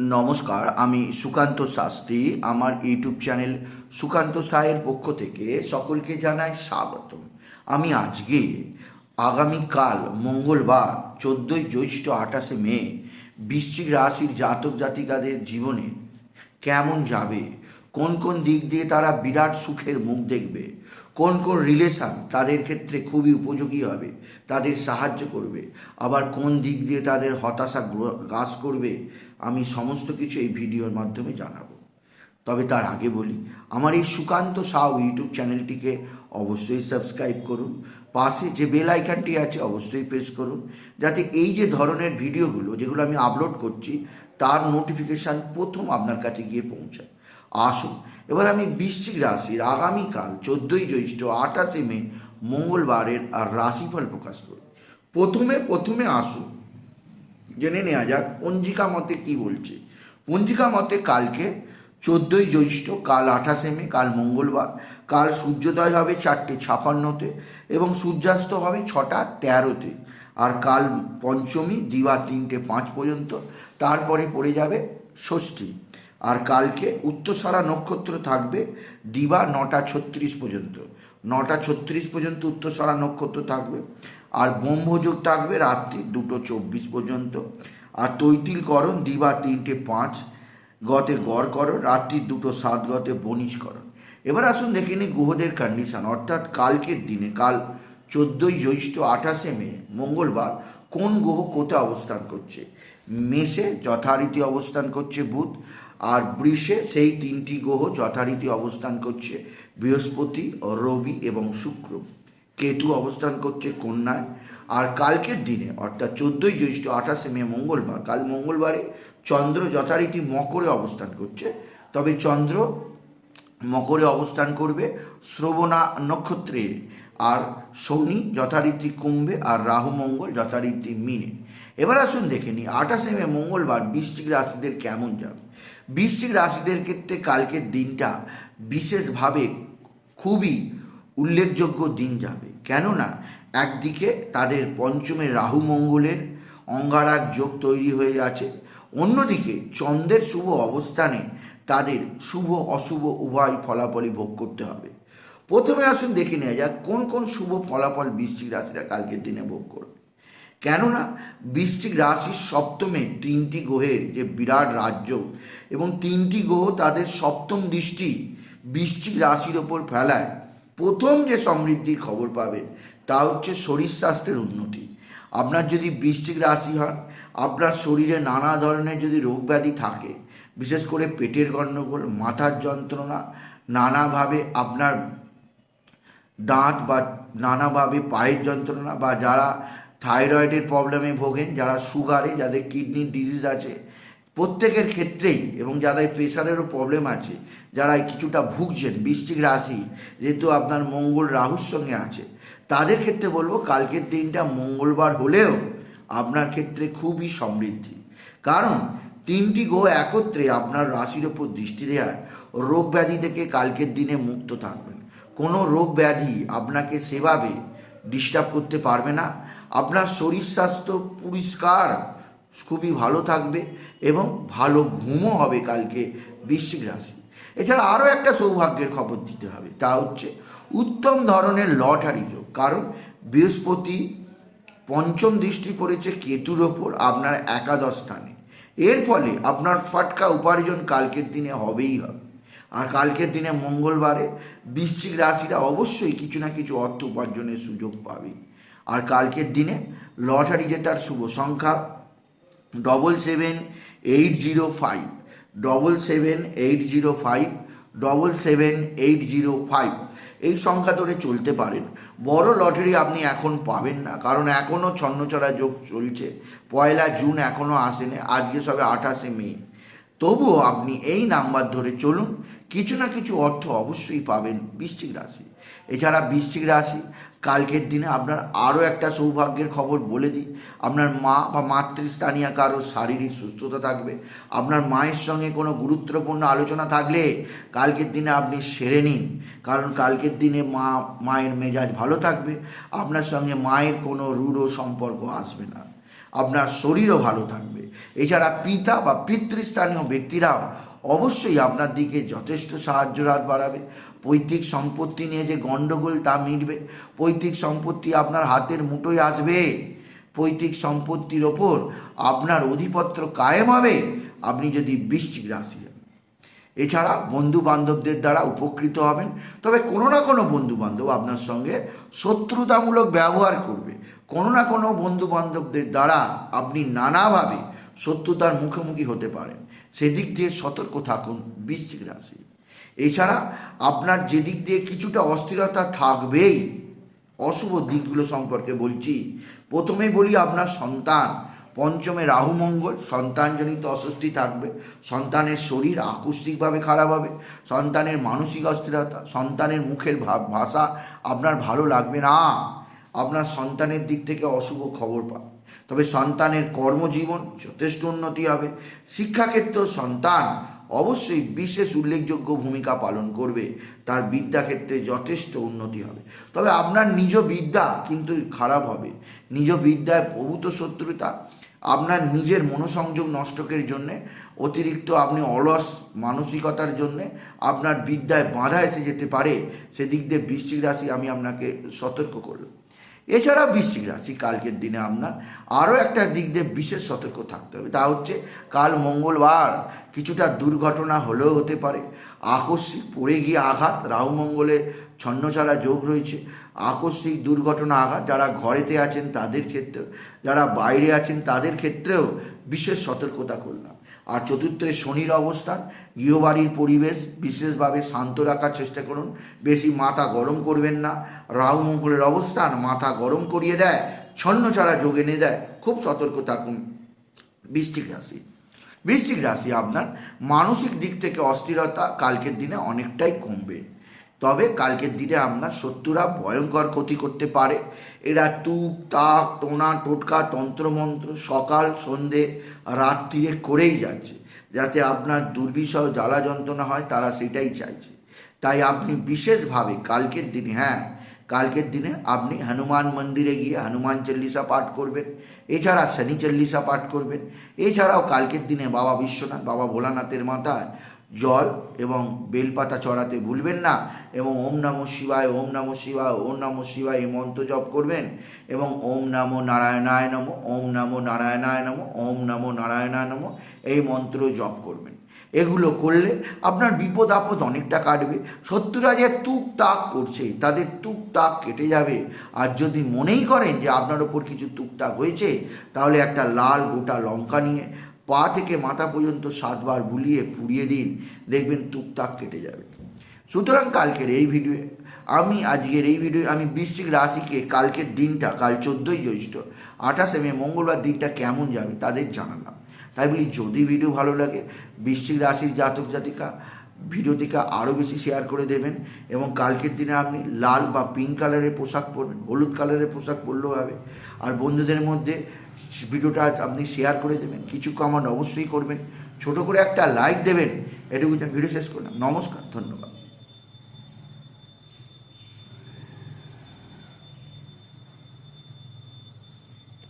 নমস্কার, আমি সুকান্ত শাস্ত্রী। আমার ইউটিউব চ্যানেল সুকান্ত সায়ের পক্ষ থেকে সকলকে জানাই স্বাগত আমি আজকে, আগামীকাল, মঙ্গলবার, চোদ্দোই জ্যৈষ্ঠ আঠাশে মে, বৃশ্চিক রাশির জাতক জাতিকাদের জীবনে কেমন যাবে? কোন কোন দিক দিয়ে তারা বিরাট সুখের মুখ দেখবে? কোন কোন রিলেশান তাদের ক্ষেত্রে খুবই উপযোগী হবে, তাদের সাহায্য করবে? আবার কোন দিক দিয়ে তাদের হতাশা গ্র- গ্রাস করবে? আমি সমস্ত কিছু এই ভিডিওর মাধ্যমে জানাব। তবে তার আগে বলি, আমার এই সুকান্ত সাউ ইউটিউব চ্যানেলটিকে অবশ্যই সাবস্ক্রাইব করুন, পাশে যে বেল আইকনটি আছে অবশ্যই প্রেস করুন, যাতে এই যে ধরনের ভিডিওগুলো যেগুলো আমি আপলোড করছি, তার নোটিফিকেশান প্রথম আপনার কাছে গিয়ে পৌঁছায়। আসুন, এবার আমি বৃশ্চিক রাশির আগামীকাল চোদ্দোই জ্যৈষ্ঠ আঠাশে মে মঙ্গলবারের আর রাশিফল প্রকাশ করি। প্রথমে প্রথমে আসুন জেনে নেওয়া যাক, পঞ্জিকা মতে কি বলছে। পঞ্জিকা মতে কালকে চোদ্দোই জ্যৈষ্ঠ, কাল আঠাশে মে, কাল মঙ্গলবার, কাল সূর্যোদয় হবে চারটে ছাপান্নতে এবং সূর্যাস্ত হবে ছটা তেরোতে। আর কাল পঞ্চমী দিবা তিনটে পাঁচ পর্যন্ত, তারপরে পড়ে যাবে ষষ্ঠী। আর কালকে উত্তরসারা নক্ষত্র থাকবে দিবা নটা ছত্রিশ পর্যন্ত। নটা ছত্রিশ পর্যন্ত উত্তরসারা নক্ষত্র থাকবে। আর ব্রহ্মযোগ থাকবে রাত্রি দুটো চব্বিশ পর্যন্ত। আর তৈতিল তৈতিলকরণ দিবা তিনটে পাঁচ। গতে গড় করো রাত্রি দুটো সাত, গতে বনিশ করো এবার আসুন দেখে নিই গ্রহদের কন্ডিশন অর্থাৎ কালকের দিনে, কাল চোদ্দোই জ্যৈষ্ঠ আঠাশে মে, মঙ্গলবার, কোন গ্রহ কোথায় অবস্থান করছে? মেষে যথারীতি অবস্থান করছে বুধ। আর বৃষে সেই তিনটি গ্রহ যথারীতি অবস্থান করছে বৃহস্পতি, রবি এবং শুক্র। কেতু অবস্থান করছে কন্যায়। আর কালকের দিনে, অর্থাৎ চোদ্দোই জ্যৈষ্ঠ আঠাশে মে মঙ্গলবার, কাল মঙ্গলবারে চন্দ্র যথারীতি মকরে অবস্থান করছে। তবে চন্দ্র মকরে অবস্থান করবে শ্রবণা নক্ষত্রে। আর শনি যথারীতি কুম্ভে আর রাহু মঙ্গল যথারীতি মিনে। এবার আসুন দেখে নিই, আঠাশে মে মঙ্গলবার বৃশ্চিক রাশিদের কেমন যাবে? বৃশ্চিক রাশিদের ক্ষেত্রে কালকের দিনটা বিশেষভাবে খুবই উল্লেখযোগ্য দিন যাবে। কেননা, একদিকে তাদের পঞ্চমে রাহু মঙ্গলের অঙ্গারাগ যোগ তৈরি হয়ে আছে অন্যদিকে চন্দ্রের শুভ অবস্থানে তাদের শুভ অশুভ উভয় ফলাফলই ভোগ করতে হবে। প্রথমে আসুন দেখে নেওয়া যাক কোন কোন শুভ ফলাফল বৃশ্চিক রাশিরা কালকের দিনে ভোগ করবে। কেননা বৃশ্চিক রাশির সপ্তমে তিনটি গ্রহের যে বিরাট রাজ্য এবং তিনটি গ্রহ তাদের সপ্তম দৃষ্টি বৃশ্চিক রাশির ওপর ফেলায়, প্রথম যে সমৃদ্ধির খবর পাবেন তা হচ্ছে শরীর স্বাস্থ্যের উন্নতি। আপনার যদি বৃষ্টিক রাশি হন, আপনার শরীরে নানা ধরনের যদি রোগ ব্যাধি থাকে, বিশেষ করে পেটের গণ্ডগোল, মাথার যন্ত্রণা, নানাভাবে আপনার দাঁত বা নানাভাবে পায়ের যন্ত্রণা বা যারা থাইরয়েডের প্রবলেমে ভোগেন, যারা সুগারে, যাদের কিডনির ডিজিজ আছে, প্রত্যেকের ক্ষেত্রেই এবং যাদের প্রেশারেরও প্রবলেম আছে, যারা কিছুটা ভুগছেন বৃষ্টিক রাশি, যেহেতু আপনার মঙ্গল রাহুর সঙ্গে আছে, তাদের ক্ষেত্রে বলব কালকের দিনটা মঙ্গলবার হলেও আপনার ক্ষেত্রে খুবই সমৃদ্ধি। কারণ তিনটি গো একত্রে আপনার রাশির ওপর দৃষ্টি দেওয়ায় রোগ ব্যাধি থেকে কালকের দিনে মুক্ত থাকবেন। কোনো রোগ ব্যাধি আপনাকে সেভাবে ডিস্টার্ব করতে পারবে না। আপনার শরীর স্বাস্থ্য পরিষ্কার, খুবই ভালো থাকবে এবং ভালো ঘুমও হবে কালকে বৃশ্চিক রাশি। এছাড়া আরও একটা সৌভাগ্যের খবর দিতে হবে, তা হচ্ছে উত্তম ধরনের লটারি যোগ। কারণ বৃহস্পতি পঞ্চম দৃষ্টি পড়েছে কেতুর ওপর, আপনার একাদশ স্থানে। এর ফলে আপনার ফাটকা উপার্জন কালকের দিনে হবেই হবে। আর কালকের দিনে মঙ্গলবারে বৃশ্চিক রাশিরা অবশ্যই কিছু না কিছু অর্থ উপার্জনের সুযোগ পাবে। আর কালকের দিনে লটারি জেতার শুভ সংখ্যা double seven eight zero five double seven eight zero five double seven eight zero five এই সংখ্যা ধরে চলতে পারেন। বড় লটারি আপনি এখন পাবেন না, কারণ এখনও ছন্নছড়া যোগ চলছে। পয়লা জুন এখনও আসেনি, আজকে সবে আঠাশে মে। তবুও আপনি এই নাম্বার ধরে চলুন কিছু না কিছু অর্থ অবশ্যই পাবেন বৃশ্চিক রাশি। এছাড়া বৃশ্চিক রাশি, কালকের দিনে আপনার আরও একটা সৌভাগ্যের খবর বলে দিই। আপনার মা বা মাতৃস্থানীয় কারোর শারীরিক সুস্থতা থাকবে। আপনার মায়ের সঙ্গে কোনো গুরুত্বপূর্ণ আলোচনা থাকলে কালকের দিনে আপনি সেরে নিন। কারণ কালকের দিনে মা, মায়ের মেজাজ ভালো থাকবে। আপনার সঙ্গে মায়ের কোনো রূঢ় সম্পর্ক আসবে না। আপনার শরীরও ভালো থাকবে। এছাড়া পিতা বা পিতৃস্থানীয় ব্যক্তিরাও অবশ্যই আপনার দিকে যথেষ্ট সাহায্য হাত বাড়াবে। পৈতৃক সম্পত্তি নিয়ে যে গণ্ডগোল তা মিটবে। পৈতৃক সম্পত্তি আপনার হাতের মুঠোয় আসবে। পৈতৃক সম্পত্তির ওপর আপনার অধিপত্র কায়েম হবে। আপনি যদি বৃশ্চিক রাশি। এছাড়া বন্ধু বান্ধবদের দ্বারা উপকৃত হবেন। তবে কোনো না কোনো বন্ধু বান্ধব আপনার সঙ্গে শত্রুতামূলক ব্যবহার করবে। কোনো না কোনো বন্ধু বান্ধবদের দ্বারা আপনি নানাভাবে শত্রুতার মুখোমুখি হতে পারেন। সেদিক দিয়ে সতর্ক থাকুন, বৃশ্চিক রাশি। এছাড়া আপনার যেদিক দিয়ে কিছুটা অস্থিরতা থাকবেই, অশুভ দিকগুলো সম্পর্কে বলছি। প্রথমে বলি আপনার সন্তান। পঞ্চমে রাহু মঙ্গল, সন্তানজনিত অস্বস্তি থাকবে, সন্তানের শরীর আকস্মিকভাবে খারাপ হবে, সন্তানের মানসিক অস্থিরতা, সন্তানের মুখের ভাব ভাষা আপনার ভালো লাগবে না। আপনার সন্তানের দিক থেকে অশুভ খবর পাবে তবে সন্তানের কর্মজীবন যথেষ্ট উন্নতি হবে। শিক্ষাক্ষেত্রেও সন্তান অবশ্যই বিশেষ উল্লেখযোগ্য ভূমিকা পালন করবে। তার বিদ্যাক্ষেত্রে যথেষ্ট উন্নতি হবে। তবে আপনার নিজ বিদ্যা কিন্তু খারাপ হবে। নিজ বিদ্যায় প্রভূত শত্রুতা, আপনার নিজের মনোসংযোগ নষ্টকের জন্যে, অতিরিক্ত আপনি অলস মানসিকতার জন্যে আপনার বিদ্যায় বাধা এসে যেতে পারে। সেদিক দিয়ে বৃশ্চিক রাশি আমি আপনাকে সতর্ক করলাম। এছাড়া বৃশ্চিক রাশি, কালকের দিনে আপনার আরও একটা দিক দিয়ে বিশেষ সতর্ক থাকতে হবে। তা হচ্ছে কাল মঙ্গলবার কিছুটা দুর্ঘটনা হলেও হতে পারে। আকস্মিক পড়ে গিয়ে আঘাত, রাহু মঙ্গলে ছন্নছাড়া যোগ রয়েছে। আকস্মিক দুর্ঘটনা আঘাত, যারা ঘরেতে আছেন তাদের ক্ষেত্রেও, যারা বাইরে আছেন তাদের ক্ষেত্রেও বিশেষ সতর্কতা করলাম। আর চতুর্থে শনির অবস্থান। গৃহবাড়ির পরিবেশ বিশেষভাবে শান্ত রাখার চেষ্টা করুন। বেশি মাথা গরম করবেন না। রাহু মঙ্গলের অবস্থান মাথা গরম করিয়ে দেয়। ছন্ন ছাড়া যোগ এনে দেয়। খুব সতর্ক থাকুন। বৃষ্টিক রাশি। বৃষ্টিক রাশি আপনার মানসিক দিক থেকে অস্থিরতা কালকের দিনে অনেকটাই কমবে। তবে কালকের দিনে আপনার শত্রুরা ভয়ঙ্কর ক্ষতি করতে পারে। এরা তুক, তাক, টোনা, টোটকা, তন্ত্রমন্ত্র সকাল, সন্ধে, রাত্রিরে করেই যাচ্ছে। যাতে আপনার দুর্বিষহ জ্বালা যন্ত্রণা হয়, তারা সেটাই চাইছে। তাই আপনি বিশেষভাবে কালকের দিনে হ্যাঁ কালকের দিনে আপনি হনুমান মন্দিরে গিয়ে হনুমান চল্লিশা পাঠ করবেন। এছাড়া শনি চল্লিশা পাঠ করবেন। এছাড়াও কালকের দিনে বাবা বিশ্বনাথ, বাবা ভোলানাথের মাথায় জল এবং বেলপাতা চড়াতে ভুলবেন না এবং ওম নমঃ শিবায়, ওম নমঃ শিবায়, ওম নমঃ শিবায় এই মন্ত্র জপ করবেন এবং ওম নমো নারায়ণায় নমঃ, ওম নমো নারায়ণায় নমঃ, ওম নমো নারায়ণায় নমঃ এই মন্ত্র জপ করবেন। এগুলো করলে আপনার বিপদ আপদ অনেকটা কাটবে। শত্রুরা যে তুক তাক করছে, তাদের তুক তাক কেটে যাবে। আর যদি মনেই করেন যে আপনার ওপর কিছু তুকতাক হয়েছে, তাহলে একটা লাল গোটা লঙ্কা নিয়ে পা থেকে মাথা পর্যন্ত সাতবার বুলিয়ে পুড়িয়ে দিন, দেখবেন তুকতাক কেটে যাবে। সুতরাং কালকের এই ভিডিও আমি, আজকের এই ভিডিও আমি বৃশ্চিক রাশিকে, কালকের দিনটা, কাল চোদ্দোই জ্যৈষ্ঠ, আঠাশে মে, মঙ্গলবার দিনটা কেমন যাবে তাদের জানালাম। তাই বলি, যদি ভিডিও ভালো লাগে, বৃশ্চিক রাশির জাতক জাতিকা ভিডিওটিকে আরও বেশি শেয়ার করে দেবেন এবং কালকের দিনে আপনি লাল বা পিঙ্ক কালারের পোশাক পরবেন, হলুদ কালারের পোশাক পরলেও হবে। আর বন্ধুদের মধ্যে ভিডিওটা আপনি শেয়ার করে দেবেন, কিছু কমেন্ট অবশ্যই করবেন, ছোট করে একটা লাইক দেবেন এটুকু ভিডিও শেষ করলাম। নমস্কার, ধন্যবাদ।